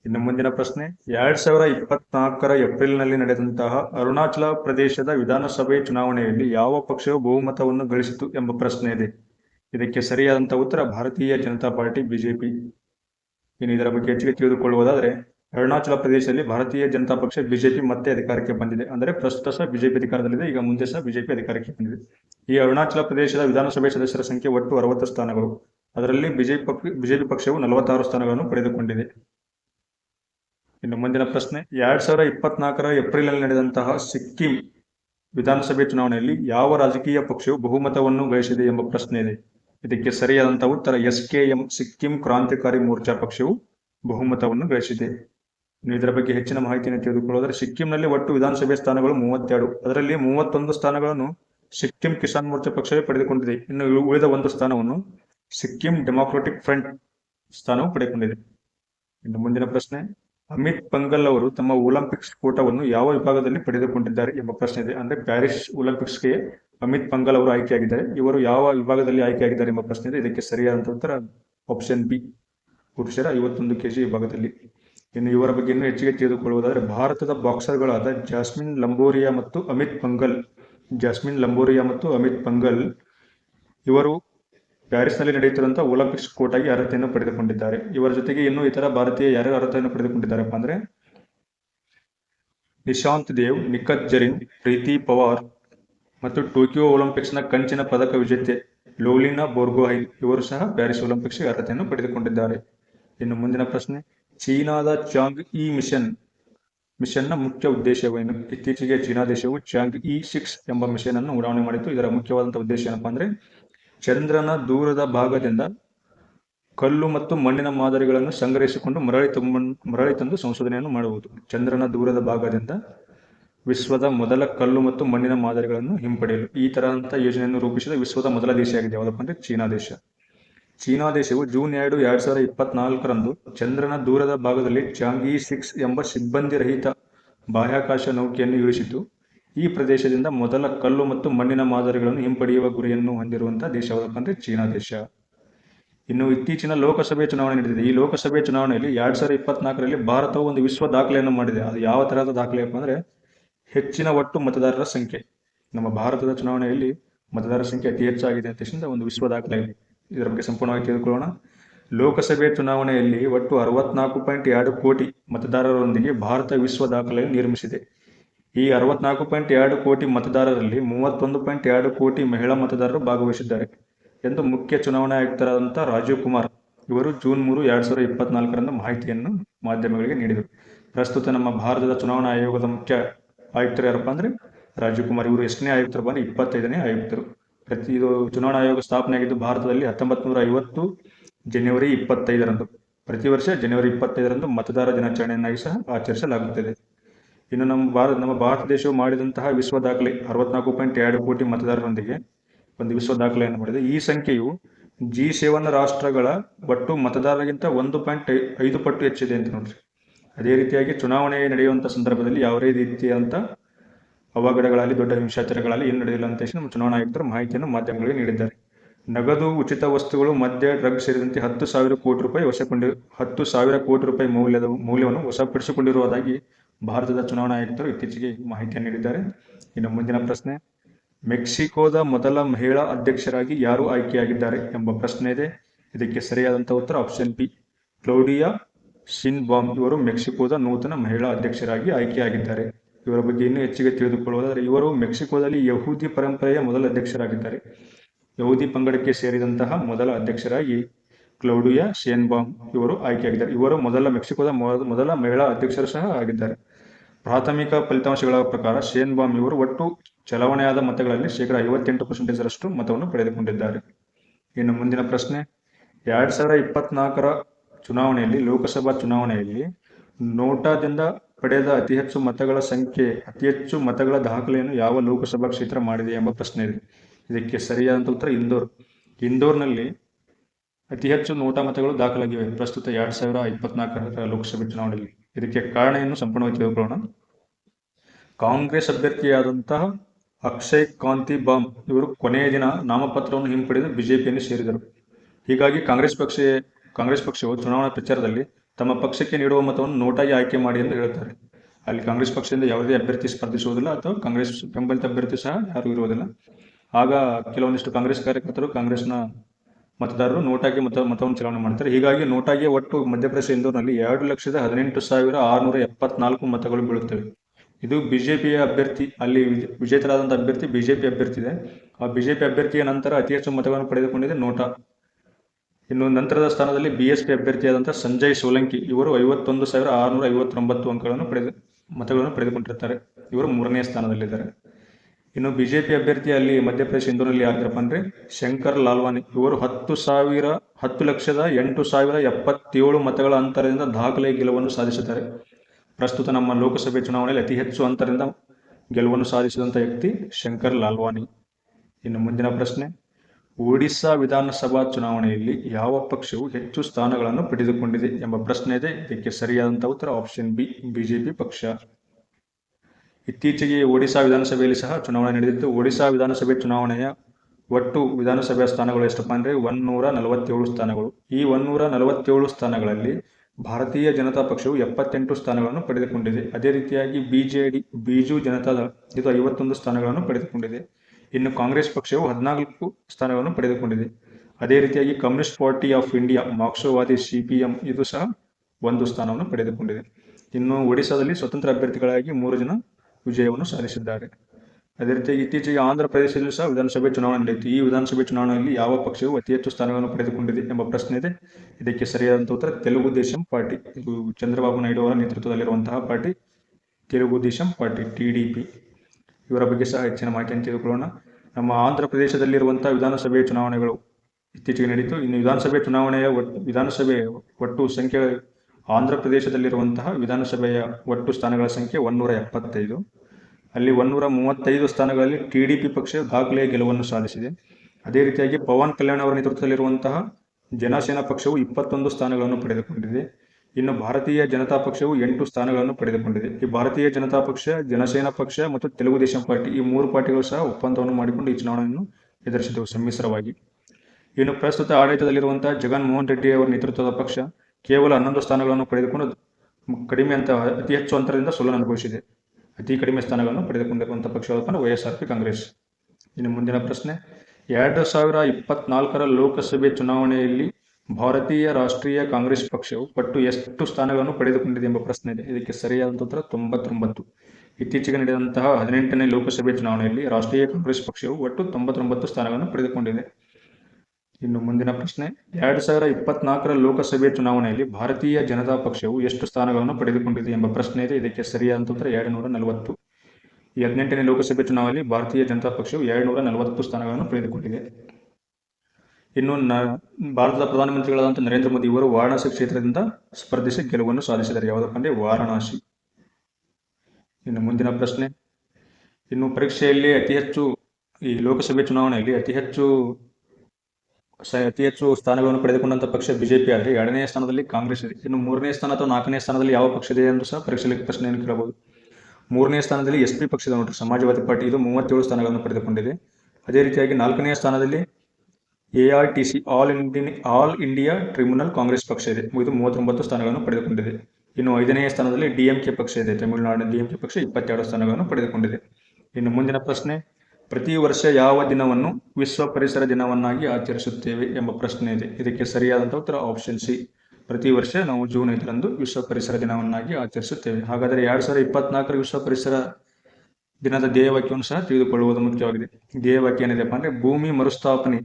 ಇನ್ನು ಮುಂದಿನ ಪ್ರಶ್ನೆ, ಎರಡ್ ಸಾವಿರ ಇಪ್ಪತ್ನಾಲ್ಕರ ಏಪ್ರಿಲ್ನಲ್ಲಿ ನಡೆದಂತಹ ಅರುಣಾಚಲ ಪ್ರದೇಶದ ವಿಧಾನಸಭೆ ಚುನಾವಣೆಯಲ್ಲಿ ಯಾವ ಪಕ್ಷವು ಬಹುಮತವನ್ನು ಗಳಿಸಿತು ಎಂಬ ಪ್ರಶ್ನೆ ಇದೆ. ಇದಕ್ಕೆ ಸರಿಯಾದಂತಹ ಉತ್ತರ ಭಾರತೀಯ ಜನತಾ ಪಾರ್ಟಿ, ಬಿಜೆಪಿ. ಇನ್ನು ಇದರ ಬಗ್ಗೆ ಹೆಚ್ಚಿಗೆ ತಿಳಿದುಕೊಳ್ಳುವುದಾದರೆ ಅರುಣಾಚಲ ಪ್ರದೇಶದಲ್ಲಿ ಭಾರತೀಯ ಜನತಾ ಪಕ್ಷ ಬಿಜೆಪಿ ಮತ್ತೆ ಅಧಿಕಾರಕ್ಕೆ ಬಂದಿದೆ. ಅಂದರೆ ಪ್ರಸ್ತುತ ಸಹ ಬಿಜೆಪಿ ಅಧಿಕಾರದಲ್ಲಿದೆ. ಈಗ ಮುಂದೆ ಸಹ ಬಿಜೆಪಿ ಅಧಿಕಾರಕ್ಕೆ ಬಂದಿದೆ. ಈ ಅರುಣಾಚಲ ಪ್ರದೇಶದ ವಿಧಾನಸಭೆ ಸದಸ್ಯರ ಸಂಖ್ಯೆ ಒಟ್ಟು ಅರವತ್ತು ಸ್ಥಾನಗಳು. ಅದರಲ್ಲಿ ಬಿಜೆಪಿ ಬಿಜೆಪಿ ಪಕ್ಷವು ನಲವತ್ತಾರು ಸ್ಥಾನಗಳನ್ನು ಪಡೆದುಕೊಂಡಿದೆ. ಇನ್ನು ಮುಂದಿನ ಪ್ರಶ್ನೆ, ಎರಡ್ ಸಾವಿರದ ಇಪ್ಪತ್ನಾಲ್ಕರ ಏಪ್ರಿಲ್ನಲ್ಲಿ ನಡೆದಂತಹ ಸಿಕ್ಕಿಂ ವಿಧಾನಸಭೆ ಚುನಾವಣೆಯಲ್ಲಿ ಯಾವ ರಾಜಕೀಯ ಪಕ್ಷವು ಬಹುಮತವನ್ನು ಗಳಿಸಿದೆ ಎಂಬ ಪ್ರಶ್ನೆ ಇದೆ. ಇದಕ್ಕೆ ಸರಿಯಾದಂತಹ ಉತ್ತರ ಎಸ್ ಕೆ ಎಂ ಸಿಕ್ಕಿಂ ಕ್ರಾಂತಿಕಾರಿ ಮೋರ್ಚಾ ಪಕ್ಷವು ಬಹುಮತವನ್ನು ಗಳಿಸಿದೆ. ಇದರ ಬಗ್ಗೆ ಹೆಚ್ಚಿನ ಮಾಹಿತಿಯನ್ನು ತಿಳಿದುಕೊಳ್ಳೋದ್ರೆ ಸಿಕ್ಕಿಂನಲ್ಲಿ ಒಟ್ಟು ವಿಧಾನಸಭೆ ಸ್ಥಾನಗಳು ಮೂವತ್ತೆರಡು. ಅದರಲ್ಲಿ ಮೂವತ್ತೊಂದು ಸ್ಥಾನಗಳನ್ನು ಸಿಕ್ಕಿಂ ಕಿಸಾನ್ ಮೋರ್ಚಾ ಪಕ್ಷವೇ ಪಡೆದುಕೊಂಡಿದೆ. ಇನ್ನು ಉಳಿದ ಒಂದು ಸ್ಥಾನವನ್ನು ಸಿಕ್ಕಿಂ ಡೆಮಾಕ್ರೆಟಿಕ್ ಫ್ರಂಟ್ ಸ್ಥಾನವು ಪಡೆದುಕೊಂಡಿದೆ. ಇನ್ನು ಮುಂದಿನ ಪ್ರಶ್ನೆ, ಅಮಿತ್ ಪಂಗಲ್ ಅವರು ತಮ್ಮ ಒಲಿಂಪಿಕ್ಸ್ ಕೂಟವನ್ನು ಯಾವ ವಿಭಾಗದಲ್ಲಿ ಪಡೆದುಕೊಂಡಿದ್ದಾರೆ ಎಂಬ ಪ್ರಶ್ನೆ ಇದೆ. ಅಂದ್ರೆ ಪ್ಯಾರಿಸ್ ಒಲಿಂಪಿಕ್ಸ್ಗೆ ಅಮಿತ್ ಪಂಗಲ್ ಅವರು ಆಯ್ಕೆಯಾಗಿದ್ದಾರೆ. ಇವರು ಯಾವ ವಿಭಾಗದಲ್ಲಿ ಆಯ್ಕೆಯಾಗಿದ್ದಾರೆ ಎಂಬ ಪ್ರಶ್ನೆ ಇದೆ. ಇದಕ್ಕೆ ಸರಿಯಾದಂತ ಉತ್ತರ ಆಪ್ಷನ್ ಬಿ. ಪುರುಷರ ಐವತ್ತೊಂದು ಕೆಜಿ ವಿಭಾಗದಲ್ಲಿ. ಇನ್ನು ಇವರ ಬಗ್ಗೆ ಇನ್ನೂ ಹೆಚ್ಚಿಗೆ ತಿಳಿದುಕೊಳ್ಳುವುದಾದರೆ, ಭಾರತದ ಬಾಕ್ಸರ್ಗಳಾದ ಜಾಸ್ಮಿನ್ ಲಂಬೋರಿಯಾ ಮತ್ತು ಅಮಿತ್ ಪಂಗಲ್, ಜಾಸ್ಮಿನ್ ಲಂಬೋರಿಯಾ ಮತ್ತು ಅಮಿತ್ ಪಂಗಲ್ ಇವರು ಪ್ಯಾರಿಸ್ನಲ್ಲಿ ನಡೆಯುತ್ತಿರುವಂತಹ ಒಲಿಂಪಿಕ್ಸ್ ಕೋಟಾಗಿ ಅರ್ಹತೆಯನ್ನು ಪಡೆದುಕೊಂಡಿದ್ದಾರೆ. ಇವರ ಜೊತೆಗೆ ಇನ್ನು ಇತರ ಭಾರತೀಯ ಯಾರು ಅರ್ಹತೆಯನ್ನು ಪಡೆದುಕೊಂಡಿದ್ದಾರೆ ಅಂದ್ರೆ, ನಿಶಾಂತ್ ದೇವ್, ನಿಖತ್ ಜರಿನ್, ಪ್ರೀತಿ ಪವಾರ್ ಮತ್ತು ಟೋಕಿಯೋ ಒಲಿಂಪಿಕ್ಸ್ನ ಕಂಚಿನ ಪದಕ ವಿಜೇತೆ ಲೋಲಿನಾ ಬೋರ್ಗೋಹೈನ್ ಇವರು ಸಹ ಪ್ಯಾರಿಸ್ ಒಲಿಂಪಿಕ್ಸ್ಗೆ ಅರ್ಹತೆಯನ್ನು ಪಡೆದುಕೊಂಡಿದ್ದಾರೆ. ಇನ್ನು ಮುಂದಿನ ಪ್ರಶ್ನೆ ಚೀನಾದ ಚಾಂಗ್ ಇ ಮಿಷನ್, ಮಿಷನ್ನ ಮುಖ್ಯ ಉದ್ದೇಶವೇನು? ಇತ್ತೀಚೆಗೆ ಚೀನಾ ದೇಶವು ಚಾಂಗ್ ಇ ಸಿಕ್ಸ್ ಎಂಬ ಮಿಷನ್ ಅನ್ನು ಉಡಾವಣೆ ಮಾಡಿತ್ತು. ಇದರ ಮುಖ್ಯವಾದಂಥ ಉದ್ದೇಶ ಏನಪ್ಪಾ ಅಂದ್ರೆ, ಚಂದ್ರನ ದೂರದ ಭಾಗದಿಂದ ಕಲ್ಲು ಮತ್ತು ಮಣ್ಣಿನ ಮಾದರಿಗಳನ್ನು ಸಂಗ್ರಹಿಸಿಕೊಂಡು ಮರಳಿ ತುಂಬ, ಮರಳಿ ತಂದು ಸಂಶೋಧನೆಯನ್ನು ಮಾಡುವುದು ಚಂದ್ರನ ದೂರದ ಭಾಗದಿಂದ ವಿಶ್ವದ ಮೊದಲ ಕಲ್ಲು ಮತ್ತು ಮಣ್ಣಿನ ಮಾದರಿಗಳನ್ನು ಹಿಂಪಡೆಯಲು ಈ ತರಹಂತ ಯೋಜನೆಯನ್ನು ರೂಪಿಸಿದ ವಿಶ್ವದ ಮೊದಲ ದೇಶ ಆಗಿದೆ ಯಾವುದಪ್ಪ ಅಂದ್ರೆ, ಚೀನಾ ದೇಶ. ಚೀನಾ ದೇಶವು ಜೂನ್ ಎರಡು ಎರಡ್ ಸಾವಿರದ ಇಪ್ಪತ್ನಾಲ್ಕರಂದು ಚಂದ್ರನ ದೂರದ ಭಾಗದಲ್ಲಿ ಚಾಂಗಿ ಸಿಕ್ಸ್ ಎಂಬ ಸಿಬ್ಬಂದಿ ರಹಿತ ಬಾಹ್ಯಾಕಾಶ ನೌಕೆಯನ್ನು ಇಳಿಸಿತು ಈ ಪ್ರದೇಶದಿಂದ ಮೊದಲ ಕಲ್ಲು ಮತ್ತು ಮಣ್ಣಿನ ಮಾದರಿಗಳನ್ನು ಹಿಂಪಡೆಯುವ ಗುರಿಯನ್ನು ಹೊಂದಿರುವಂತಹ ದೇಶ ಚೀನಾ ದೇಶ. ಇನ್ನು ಇತ್ತೀಚಿನ ಲೋಕಸಭೆ ಚುನಾವಣೆ ನಡೆದಿದೆ. ಈ ಲೋಕಸಭೆ ಚುನಾವಣೆಯಲ್ಲಿ ಎರಡ್ ಸಾವಿರದ ಇಪ್ಪತ್ನಾಲ್ಕರಲ್ಲಿ ಭಾರತವು ಒಂದು ವಿಶ್ವ ದಾಖಲೆಯನ್ನು ಮಾಡಿದೆ. ಅದು ಯಾವ ತರಹದ ದಾಖಲೆಯಪ್ಪ ಅಂದ್ರೆ ಹೆಚ್ಚಿನ ಒಟ್ಟು ಮತದಾರರ ಸಂಖ್ಯೆ. ನಮ್ಮ ಭಾರತದ ಚುನಾವಣೆಯಲ್ಲಿ ಮತದಾರರ ಸಂಖ್ಯೆ ಅತಿ ಹೆಚ್ಚಾಗಿದೆ ಅಂತ ಒಂದು ವಿಶ್ವ ದಾಖಲೆ. ಇದರ ಬಗ್ಗೆ ಸಂಪೂರ್ಣವಾಗಿ ತಿಳಿದುಕೊಳ್ಳೋಣ. ಲೋಕಸಭೆ ಚುನಾವಣೆಯಲ್ಲಿ ಒಟ್ಟು ಅರವತ್ನಾಲ್ಕು ಪಾಯಿಂಟ್ ಎರಡು ಕೋಟಿ ಮತದಾರರೊಂದಿಗೆ ಭಾರತ ವಿಶ್ವ ದಾಖಲೆಯನ್ನು ನಿರ್ಮಿಸಿದೆ. ಈ ಅರವತ್ನಾಲ್ಕು ಪಾಯಿಂಟ್ ಎರಡು ಕೋಟಿ ಮತದಾರರಲ್ಲಿ ಮೂವತ್ತೊಂದು ಪಾಯಿಂಟ್ ಎರಡು ಕೋಟಿ ಮಹಿಳಾ ಮತದಾರರು ಭಾಗವಹಿಸಿದ್ದಾರೆ ಎಂದು ಮುಖ್ಯ ಚುನಾವಣಾ ಆಯುಕ್ತರಾದಂಥ ರಾಜೀವ್ ಕುಮಾರ್ ಇವರು ಜೂನ್ ಮೂರು ಎರಡು ಸಾವಿರದ ಇಪ್ಪತ್ನಾಲ್ಕರಂದು ಮಾಹಿತಿಯನ್ನು ಮಾಧ್ಯಮಗಳಿಗೆ ನೀಡಿದರು. ಪ್ರಸ್ತುತ ನಮ್ಮ ಭಾರತದ ಚುನಾವಣಾ ಆಯೋಗದ ಮುಖ್ಯ ಆಯುಕ್ತರು ಯಾರಪ್ಪ ಅಂದ್ರೆ ರಾಜೀವ್ ಕುಮಾರ್ ಇವರು ಎಷ್ಟನೇ ಆಯುಕ್ತರು ಬಂದರೆ ಇಪ್ಪತ್ತೈದನೇ ಆಯುಕ್ತರು. ಪ್ರತಿ ಇದು ಚುನಾವಣಾ ಆಯೋಗ ಸ್ಥಾಪನೆ ಆಗಿದ್ದು ಭಾರತದಲ್ಲಿ ಹತ್ತೊಂಬತ್ತು ನೂರ ಐವತ್ತು ಜನವರಿ ಇಪ್ಪತ್ತೈದರಂದು. ಪ್ರತಿ ವರ್ಷ ಜನವರಿ ಇಪ್ಪತ್ತೈದರಂದು ಮತದಾರ ದಿನಾಚರಣೆಯನ್ನಾಗಿ ಸಹ ಆಚರಿಸಲಾಗುತ್ತದೆ. ಇನ್ನು ನಮ್ಮ ಭಾರತ ನಮ್ಮ ಭಾರತ ದೇಶವು ಮಾಡಿದಂತಹ ವಿಶ್ವ ದಾಖಲೆ ಅರವತ್ನಾಲ್ಕು ಪಾಯಿಂಟ್ ಎರಡು ಕೋಟಿ ಮತದಾರರೊಂದಿಗೆ ಒಂದು ವಿಶ್ವ ದಾಖಲೆಯನ್ನು ಮಾಡಿದೆ. ಈ ಸಂಖ್ಯೆಯು ಜಿ ಸೆವೆನ್ ರಾಷ್ಟ್ರಗಳ ಒಟ್ಟು ಮತದಾರರಿಗಿಂತ ಒಂದು ಪಾಯಿಂಟ್ ಐದು ಪಟ್ಟು ಹೆಚ್ಚಿದೆ ಅಂತ ನೋಡ್ರಿ. ಅದೇ ರೀತಿಯಾಗಿ ಚುನಾವಣೆ ನಡೆಯುವಂಥ ಸಂದರ್ಭದಲ್ಲಿ ಯಾವುದೇ ರೀತಿಯಾದಂಥ ಅವಘಡಗಳಲ್ಲಿ, ದೊಡ್ಡ ಹಿಂಸಾಚಾರಗಳಲ್ಲಿ ಏನು ನಡೆದಿಲ್ಲ ಅಂತ ನಮ್ಮ ಚುನಾವಣಾ ಆಯುಕ್ತರು ಮಾಹಿತಿಯನ್ನು ಮಾಧ್ಯಮಗಳಿಗೆ ನೀಡಿದ್ದಾರೆ. ನಗದು ಉಚಿತ ವಸ್ತುಗಳು ಮದ್ಯ ಡ್ರಗ್ ಸೇರಿದಂತೆ ಹತ್ತು ಸಾವಿರ ಕೋಟಿ ರೂಪಾಯಿ ವಶಕೊಂಡಿ ಹತ್ತು ಸಾವಿರ ಕೋಟಿ ರೂಪಾಯಿ ಮೌಲ್ಯದ, ಮೌಲ್ಯವನ್ನು ವಶಪಡಿಸಿಕೊಂಡಿರುವುದಾಗಿ ಭಾರತದ ಚುನಾವಣಾ ಆಯುಕ್ತರು ಇತ್ತೀಚೆಗೆ ಮಾಹಿತಿಯನ್ನು ನೀಡಿದ್ದಾರೆ. ಇನ್ನು ಮುಂದಿನ ಪ್ರಶ್ನೆ, ಮೆಕ್ಸಿಕೋದ ಮೊದಲ ಮಹಿಳಾ ಅಧ್ಯಕ್ಷರಾಗಿ ಯಾರು ಆಯ್ಕೆಯಾಗಿದ್ದಾರೆ ಎಂಬ ಪ್ರಶ್ನೆ ಇದೆ. ಇದಕ್ಕೆ ಸರಿಯಾದಂಥ ಉತ್ತರ ಆಪ್ಷನ್ ಬಿ, ಕ್ಲೌಡಿಯಾ ಶಿನ್ಬಾಮ್. ಇವರು ಮೆಕ್ಸಿಕೋದ ನೂತನ ಮಹಿಳಾ ಅಧ್ಯಕ್ಷರಾಗಿ ಆಯ್ಕೆಯಾಗಿದ್ದಾರೆ. ಇವರ ಬಗ್ಗೆ ಇನ್ನೂ ಹೆಚ್ಚಿಗೆ ತಿಳಿದುಕೊಳ್ಳುವುದಾದರೆ, ಇವರು ಮೆಕ್ಸಿಕೋದಲ್ಲಿ ಯಹೂದಿ ಪರಂಪರೆಯ ಮೊದಲ ಅಧ್ಯಕ್ಷರಾಗಿದ್ದಾರೆ. ಯಹೂದಿ ಪಂಗಡಕ್ಕೆ ಸೇರಿದಂತಹ ಮೊದಲ ಅಧ್ಯಕ್ಷರಾಗಿ ಕ್ಲೌಡಿಯಾ ಶೇನ್ಬಾಮ್ ಇವರು ಆಯ್ಕೆಯಾಗಿದ್ದಾರೆ. ಇವರು ಮೊದಲ ಮೆಕ್ಸಿಕೋದ ಮೊದ- ಮೊದಲ ಮಹಿಳಾ ಅಧ್ಯಕ್ಷರು ಸಹ ಆಗಿದ್ದಾರೆ. ಪ್ರಾಥಮಿಕ ಫಲಿತಾಂಶಗಳ ಪ್ರಕಾರ ಶೇನ್ಬಾಮ್ ಇವರು ಒಟ್ಟು ಚಲಾವಣೆಯಾದ ಮತಗಳಲ್ಲಿ ಶೇಕಡ ಐವತ್ತೆಂಟು ಪರ್ಸೆಂಟೇಜರಷ್ಟು ಮತವನ್ನು ಪಡೆದುಕೊಂಡಿದ್ದಾರೆ. ಇನ್ನು ಮುಂದಿನ ಪ್ರಶ್ನೆ, ಎರಡ್ ಸಾವಿರದ ಇಪ್ಪತ್ನಾಲ್ಕರ ಚುನಾವಣೆಯಲ್ಲಿ, ಲೋಕಸಭಾ ಚುನಾವಣೆಯಲ್ಲಿ ನೋಟಾದಿಂದ ಪಡೆದ ಅತಿ ಹೆಚ್ಚು ಮತಗಳ ಸಂಖ್ಯೆ, ಅತಿ ಹೆಚ್ಚು ಮತಗಳ ದಾಖಲೆಯನ್ನು ಯಾವ ಲೋಕಸಭಾ ಕ್ಷೇತ್ರ ಮಾಡಿದೆ ಎಂಬ ಪ್ರಶ್ನೆ ಇದೆ. ಇದಕ್ಕೆ ಸರಿಯಾದಂಥ ಉತ್ತರ ಇಂದೋರ್. ಇಂದೋರ್ನಲ್ಲಿ ಅತಿ ಹೆಚ್ಚು ನೋಟಾ ಮತಗಳು ದಾಖಲಾಗಿವೆ. ಪ್ರಸ್ತುತ ಎರಡ್ ಸಾವಿರ ಇಪ್ಪತ್ನಾಲ್ಕರ ಲೋಕಸಭೆ ಚುನಾವಣೆಯಲ್ಲಿ. ಇದಕ್ಕೆ ಕಾರಣ ಏನು ಸಂಪೂರ್ಣವಾಗಿ ತಿಳಿದುಕೊಳ್ಳೋಣ ಕಾಂಗ್ರೆಸ್ ಅಭ್ಯರ್ಥಿಯಾದಂತಹ ಅಕ್ಷಯ್ ಕಾಂತಿ ಬಾಮ್ ಇವರು ಕೊನೆಯ ದಿನ ನಾಮಪತ್ರವನ್ನು ಹಿಂಪಡೆದು ಬಿಜೆಪಿಯನ್ನು ಸೇರಿದರು. ಹೀಗಾಗಿ ಕಾಂಗ್ರೆಸ್ ಪಕ್ಷ, ಕಾಂಗ್ರೆಸ್ ಪಕ್ಷವು ಚುನಾವಣಾ ಪ್ರಚಾರದಲ್ಲಿ ತಮ್ಮ ಪಕ್ಷಕ್ಕೆ ನೀಡುವ ಮತವನ್ನು ನೋಟಾಗಿ ಆಯ್ಕೆ ಮಾಡಿ ಎಂದು ಹೇಳುತ್ತಾರೆ. ಅಲ್ಲಿ ಕಾಂಗ್ರೆಸ್ ಪಕ್ಷದಿಂದ ಯಾವುದೇ ಅಭ್ಯರ್ಥಿ ಸ್ಪರ್ಧಿಸುವುದಿಲ್ಲ ಅಥವಾ ಕಾಂಗ್ರೆಸ್ ಬೆಂಬಲಿತ ಅಭ್ಯರ್ಥಿ ಸಹ ಯಾರೂ ಇರುವುದಿಲ್ಲ. ಆಗ ಕೆಲವೊಂದಿಷ್ಟು ಕಾಂಗ್ರೆಸ್ ಕಾರ್ಯಕರ್ತರು ಕಾಂಗ್ರೆಸ್ನ ಮತದಾರರು ನೋಟಾಗಿ ಮತ, ಮತವನ್ನು ಚಲಾವಣೆ ಮಾಡ್ತಾರೆ. ಹೀಗಾಗಿ ನೋಟಾಗಿ ಒಟ್ಟು ಮಧ್ಯಪ್ರದೇಶ ಇಂದೂರಿನಲ್ಲಿ ಎರಡು ಲಕ್ಷದ ಹದಿನೆಂಟು ಸಾವಿರ ಆರುನೂರ ಎಪ್ಪತ್ನಾಲ್ಕು ಮತಗಳು ಬೀಳುತ್ತವೆ. ಇದು ಬಿಜೆಪಿಯ ಅಭ್ಯರ್ಥಿ, ಅಲ್ಲಿ ವಿಜ- ವಿಜೇತರಾದಂಥ ಅಭ್ಯರ್ಥಿ ಬಿಜೆಪಿ ಅಭ್ಯರ್ಥಿ ಇದೆ ಆ ಬಿಜೆಪಿ ಅಭ್ಯರ್ಥಿಯ ನಂತರ ಅತಿ ಹೆಚ್ಚು ಮತಗಳನ್ನು ಪಡೆದುಕೊಂಡಿದೆ ನೋಟಾ. ಇನ್ನು ನಂತರದ ಸ್ಥಾನದಲ್ಲಿ ಬಿ ಎಸ್ ಪಿ ಅಭ್ಯರ್ಥಿಯಾದಂಥ ಸಂಜಯ್ ಸೋಲಂಕಿ, ಇವರು ಐವತ್ತೊಂದು ಸಾವಿರ ಆರುನೂರ ಐವತ್ತೊಂಬತ್ತು ಅಂಕಗಳನ್ನು ಪಡೆದು ಮತಗಳನ್ನು ಪಡೆದುಕೊಂಡಿರ್ತಾರೆ. ಇವರು ಮೂರನೇ ಸ್ಥಾನದಲ್ಲಿದ್ದಾರೆ. ಇನ್ನು ಬಿಜೆಪಿ ಅಭ್ಯರ್ಥಿ ಅಲ್ಲಿ ಮಧ್ಯಪ್ರದೇಶ ಇಂದೋರ್ನಲ್ಲಿ ಯಾರಿದ್ರಪ್ಪ ಅಂದ್ರೆ ಶಂಕರ್ ಲಾಲ್ವಾನಿ. ಇವರು ಹತ್ತು ಸಾವಿರ, ಹತ್ತು ಲಕ್ಷದ ಎಂಟು ಸಾವಿರ ಎಪ್ಪತ್ತೇಳು ಮತಗಳ ಅಂತರದಿಂದ ದಾಖಲೆ ಗೆಲುವನ್ನು ಸಾಧಿಸುತ್ತಾರೆ. ಪ್ರಸ್ತುತ ನಮ್ಮ ಲೋಕಸಭೆ ಚುನಾವಣೆಯಲ್ಲಿ ಅತಿ ಹೆಚ್ಚು ಅಂತರದಿಂದ ಗೆಲುವನ್ನು ಸಾಧಿಸಿದಂಥ ವ್ಯಕ್ತಿ ಶಂಕರ್ ಲಾಲ್ವಾನಿ. ಇನ್ನು ಮುಂದಿನ ಪ್ರಶ್ನೆ ಒಡಿಶಾ ವಿಧಾನಸಭಾ ಚುನಾವಣೆಯಲ್ಲಿ ಯಾವ ಪಕ್ಷವು ಹೆಚ್ಚು ಸ್ಥಾನಗಳನ್ನು ಪಡೆದುಕೊಂಡಿದೆ ಎಂಬ ಪ್ರಶ್ನೆ ಇದೆ. ಇದಕ್ಕೆ ಸರಿಯಾದಂಥ ಉತ್ತರ ಆಪ್ಷನ್ ಬಿ, ಬಿಜೆಪಿ ಪಕ್ಷ. ಇತ್ತೀಚೆಗೆ ಒಡಿಶಾ ವಿಧಾನಸಭೆಯಲ್ಲಿ ಸಹ ಚುನಾವಣೆ ನಡೆದಿತ್ತು. ಒಡಿಶಾ ವಿಧಾನಸಭೆ ಚುನಾವಣೆಯ ಒಟ್ಟು ವಿಧಾನಸಭೆಯ ಸ್ಥಾನಗಳು ಎಷ್ಟಪ್ಪ ಅಂದರೆ ಒಂದೂರ ನಲವತ್ತೇಳು ಸ್ಥಾನಗಳು. ಈ ಒನ್ನೂರ ನಲವತ್ತೇಳು ಸ್ಥಾನಗಳಲ್ಲಿ ಭಾರತೀಯ ಜನತಾ ಪಕ್ಷವು ಎಪ್ಪತ್ತೆಂಟು ಸ್ಥಾನಗಳನ್ನು ಪಡೆದುಕೊಂಡಿದೆ. ಅದೇ ರೀತಿಯಾಗಿ ಬಿಜೆಡಿ, ಬಿಜು ಜನತಾದಳ ಇದು ಐವತ್ತೊಂದು ಸ್ಥಾನಗಳನ್ನು ಪಡೆದುಕೊಂಡಿದೆ. ಇನ್ನು ಕಾಂಗ್ರೆಸ್ ಪಕ್ಷವು ಹದಿನಾಲ್ಕು ಸ್ಥಾನಗಳನ್ನು ಪಡೆದುಕೊಂಡಿದೆ. ಅದೇ ರೀತಿಯಾಗಿ ಕಮ್ಯುನಿಸ್ಟ್ ಪಾರ್ಟಿ ಆಫ್ ಇಂಡಿಯಾ, ಮಾರ್ಕ್ಸೋವಾದಿ ಸಿಪಿಎಂ ಇದು ಸಹ ಒಂದು ಸ್ಥಾನವನ್ನು ಪಡೆದುಕೊಂಡಿದೆ. ಇನ್ನು ಒಡಿಶಾದಲ್ಲಿ ಸ್ವತಂತ್ರ ಅಭ್ಯರ್ಥಿಗಳಾಗಿ ಮೂರು ಜನ ವಿಜಯವನ್ನು ಸಾಧಿಸಿದ್ದಾರೆ. ಅದೇ ರೀತಿಯಾಗಿ ಇತ್ತೀಚೆಗೆ ಆಂಧ್ರ ಪ್ರದೇಶದಲ್ಲೂ ಸಹ ವಿಧಾನಸಭೆ ಚುನಾವಣೆ ನಡೆಯಿತು. ಈ ವಿಧಾನಸಭೆ ಚುನಾವಣೆಯಲ್ಲಿ ಯಾವ ಪಕ್ಷವು ಅತಿ ಹೆಚ್ಚು ಸ್ಥಾನಗಳನ್ನು ಪಡೆದುಕೊಂಡಿದೆ ಎಂಬ ಪ್ರಶ್ನೆ ಇದೆ. ಇದಕ್ಕೆ ಸರಿಯಾದಂಥ ಉತ್ತರ ತೆಲುಗು ದೇಶಂ ಪಾರ್ಟಿ. ಇದು ಚಂದ್ರಬಾಬು ನಾಯ್ಡು ಅವರ ನೇತೃತ್ವದಲ್ಲಿರುವಂತಹ party. Telugu Desam party, T D P. ಇವರ ಬಗ್ಗೆ ಸಹ ಹೆಚ್ಚಿನ ಮಾಹಿತಿಯನ್ನು ತಿಳಿದುಕೊಳ್ಳೋಣ. ನಮ್ಮ ಆಂಧ್ರ ಪ್ರದೇಶದಲ್ಲಿರುವಂಥ ವಿಧಾನಸಭೆ ಚುನಾವಣೆಗಳು ಇತ್ತೀಚೆಗೆ ನಡೀತು. ಇನ್ನು ವಿಧಾನಸಭೆ ಚುನಾವಣೆಯ ಒಟ್ಟು ವಿಧಾನಸಭೆ ಒಟ್ಟು ಸಂಖ್ಯೆ ಆಂಧ್ರ ಪ್ರದೇಶದಲ್ಲಿರುವಂತಹ ವಿಧಾನಸಭೆಯ ಒಟ್ಟು ಸ್ಥಾನಗಳ ಸಂಖ್ಯೆ ಒನ್ನೂರ ಎಪ್ಪತ್ತೈದು. ಅಲ್ಲಿ ಒನ್ನೂರ ಮೂವತ್ತೈದು ಸ್ಥಾನಗಳಲ್ಲಿ ಟಿ ಡಿ ಪಿ ಪಕ್ಷ ದಾಖಲೆಯ ಗೆಲುವನ್ನು ಸಾಧಿಸಿದೆ. ಅದೇ ರೀತಿಯಾಗಿ ಪವನ್ ಕಲ್ಯಾಣ್ ಅವರ ನೇತೃತ್ವದಲ್ಲಿರುವಂತಹ ಜನಸೇನಾ ಪಕ್ಷವು ಇಪ್ಪತ್ತೊಂದು ಸ್ಥಾನಗಳನ್ನು ಪಡೆದುಕೊಂಡಿದೆ. ಇನ್ನು ಭಾರತೀಯ ಜನತಾ ಪಕ್ಷವು ಎಂಟು ಸ್ಥಾನಗಳನ್ನು ಪಡೆದುಕೊಂಡಿದೆ. ಈ ಭಾರತೀಯ ಜನತಾ ಪಕ್ಷ, ಜನಸೇನಾ ಪಕ್ಷ ಮತ್ತು ತೆಲುಗು ದೇಶಂ ಪಾರ್ಟಿ ಈ ಮೂರು ಪಾರ್ಟಿಗಳು ಸಹ ಒಪ್ಪಂದವನ್ನು ಮಾಡಿಕೊಂಡು ಈ ಚುನಾವಣೆಯನ್ನು ಎದುರಿಸಿದವು ಸಮ್ಮಿಶ್ರವಾಗಿ. ಇನ್ನು ಪ್ರಸ್ತುತ ಆಡಳಿತದಲ್ಲಿರುವಂತಹ ಜಗನ್ಮೋಹನ್ ರೆಡ್ಡಿ ಅವರ ನೇತೃತ್ವದ ಪಕ್ಷ ಕೇವಲ ಹನ್ನೊಂದು ಸ್ಥಾನಗಳನ್ನು ಪಡೆದುಕೊಂಡು ಕಡಿಮೆ ಅಂತ ಅತಿ ಹೆಚ್ಚು ಅಂತರದಿಂದ ಸೋಲನ್ನು ಅನುಭವಿಸಿದೆ. ಅತಿ ಕಡಿಮೆ ಸ್ಥಾನಗಳನ್ನು ಪಡೆದುಕೊಂಡಿರುವಂತಹ ಪಕ್ಷ ವೈ ಆರ್ ಪಿ, ಕಾಂಗ್ರೆಸ್. ಇನ್ನು ಮುಂದಿನ ಪ್ರಶ್ನೆ, ಎರಡು ಸಾವಿರ ಇಪ್ಪತ್ನಾಲ್ಕರ ಲೋಕಸಭೆ ಚುನಾವಣೆಯಲ್ಲಿ ಭಾರತೀಯ ರಾಷ್ಟ್ರೀಯ ಕಾಂಗ್ರೆಸ್ ಪಕ್ಷವು ಒಟ್ಟು ಎಷ್ಟು ಸ್ಥಾನಗಳನ್ನು ಪಡೆದುಕೊಂಡಿದೆ ಎಂಬ ಪ್ರಶ್ನೆ ಇದೆ. ಇದಕ್ಕೆ ಸರಿಯಾದ ಉತ್ತರ ತೊಂಬತ್ತೊಂಬತ್ತು. ಇತ್ತೀಚೆಗೆ ನಡೆದಂತಹ ಹದಿನೆಂಟನೇ ಲೋಕಸಭೆ ಚುನಾವಣೆಯಲ್ಲಿ ರಾಷ್ಟ್ರೀಯ ಕಾಂಗ್ರೆಸ್ ಪಕ್ಷವು ಒಟ್ಟು ತೊಂಬತ್ತೊಂಬತ್ತು ಸ್ಥಾನಗಳನ್ನು ಪಡೆದುಕೊಂಡಿದೆ. ಇನ್ನು ಮುಂದಿನ ಪ್ರಶ್ನೆ, ಎರಡು ಸಾವಿರ ಇಪ್ಪತ್ನಾಲ್ಕರ ಲೋಕಸಭೆ ಚುನಾವಣೆಯಲ್ಲಿ ಭಾರತೀಯ ಜನತಾ ಪಕ್ಷವು ಎಷ್ಟು ಸ್ಥಾನಗಳನ್ನು ಪಡೆದುಕೊಂಡಿದೆ ಎಂಬ ಪ್ರಶ್ನೆ ಇದೆ. ಇದಕ್ಕೆ ಸರಿಯಾದ ಉತ್ತರ ಎರಡು ನೂರ ನಲವತ್ತು. ಈ ಹದಿನೆಂಟನೇ ಲೋಕಸಭೆ ಚುನಾವಣೆಯಲ್ಲಿ ಭಾರತೀಯ ಜನತಾ ಪಕ್ಷವು ಎರಡು ನೂರ ನಲವತ್ತು ಸ್ಥಾನಗಳನ್ನು ಪಡೆದುಕೊಂಡಿದೆ. ಇನ್ನು ನ ಭಾರತದ ಪ್ರಧಾನಮಂತ್ರಿಗಳಾದಂಥ ನರೇಂದ್ರ ಮೋದಿ ಇವರು ವಾರಣಾಸಿ ಕ್ಷೇತ್ರದಿಂದ ಸ್ಪರ್ಧಿಸಿ ಗೆಲುವನ್ನು ಸಾಧಿಸಿದ್ದಾರೆ. ಯಾವುದಪ್ಪ ಅಂದರೆ ವಾರಣಾಸಿ. ಇನ್ನು ಮುಂದಿನ ಪ್ರಶ್ನೆ. ಇನ್ನು ಪರೀಕ್ಷೆಯಲ್ಲಿ ಅತಿ ಹೆಚ್ಚು ಈ ಲೋಕಸಭೆ ಚುನಾವಣೆಯಲ್ಲಿ ಅತಿ ಹೆಚ್ಚು ಸ ಅತಿ ಹೆಚ್ಚು ಸ್ಥಾನಗಳನ್ನು ಪಡೆದುಕೊಂಡಂಥ ಪಕ್ಷ ಬಿಜೆಪಿ ಆದರೆ ಎರಡನೇ ಸ್ಥಾನದಲ್ಲಿ ಕಾಂಗ್ರೆಸ್ ಇದೆ. ಇನ್ನು ಮೂರನೇ ಸ್ಥಾನ ಅಥವಾ ನಾಲ್ಕನೇ ಸ್ಥಾನದಲ್ಲಿ ಯಾವ ಪಕ್ಷ ಇದೆ ಎಂದು ಸಹ ಪರೀಕ್ಷೆಯಲ್ಲಿ ಪ್ರಶ್ನೆಯನ್ನು ಕೇಳಬಹುದು. ಮೂರನೇ ಸ್ಥಾನದಲ್ಲಿ ಎಸ್ ಪಿ ಪಕ್ಷದ ನೋಡ್ರಿ. ಸಮಾಜವಾದಿ ಪಾರ್ಟಿ ಇದು ಮೂವತ್ತೇಳು ಸ್ಥಾನಗಳನ್ನು ಪಡೆದುಕೊಂಡಿದೆ. ಅದೇ ರೀತಿಯಾಗಿ ನಾಲ್ಕನೇ ಸ್ಥಾನದಲ್ಲಿ A R T C all Indian all India tribunal Congress ಪಕ್ಷ ಇದೆ. ಇದು ಮೂವತ್ತೊಂಬತ್ತು ಸ್ಥಾನಗಳನ್ನು ಪಡೆದುಕೊಂಡಿದೆ. ಇನ್ನು ಐದನೆಯ ಸ್ಥಾನದಲ್ಲಿ ಡಿ ಎಂ ಕೆ ಪಕ್ಷ ಇದೆ. ತಮಿಳುನಾಡಿನ ಡಿ ಪಕ್ಷ ಇಪ್ಪತ್ತೆರಡು ಸ್ಥಾನಗಳನ್ನು ಪಡೆದುಕೊಂಡಿದೆ. ಇನ್ನು ಮುಂದಿನ ಪ್ರಶ್ನೆ, ಪ್ರತಿ ವರ್ಷ ಯಾವ ದಿನವನ್ನು ವಿಶ್ವ ಪರಿಸರ ದಿನವನ್ನಾಗಿ ಆಚರಿಸುತ್ತೇವೆ ಎಂಬ ಪ್ರಶ್ನೆ ಇದೆ. ಇದಕ್ಕೆ ಸರಿಯಾದಂಥ ಉತ್ತರ ಆಪ್ಷನ್ ಸಿ. ಪ್ರತಿ ವರ್ಷ ನಾವು ಜೂನ್ ಐದರಂದು ವಿಶ್ವ ಪರಿಸರ ದಿನವನ್ನಾಗಿ ಆಚರಿಸುತ್ತೇವೆ. ಹಾಗಾದರೆ ಎರಡು ಸಾವಿರದ ಇಪ್ಪತ್ನಾಲ್ಕರ ವಿಶ್ವ ಪರಿಸರ ದಿನದ ಧ್ಯೇಯವಾಕ್ಯವನ್ನು ಸಹ ತಿಳಿದುಕೊಳ್ಳುವುದು ಮುಖ್ಯವಾಗಿದೆ. ಧ್ಯೇಯವಾಕ್ಯ ಏನಿದೆಪ್ಪ ಅಂದರೆ ಭೂಮಿ ಮರುಸ್ಥಾಪನೆ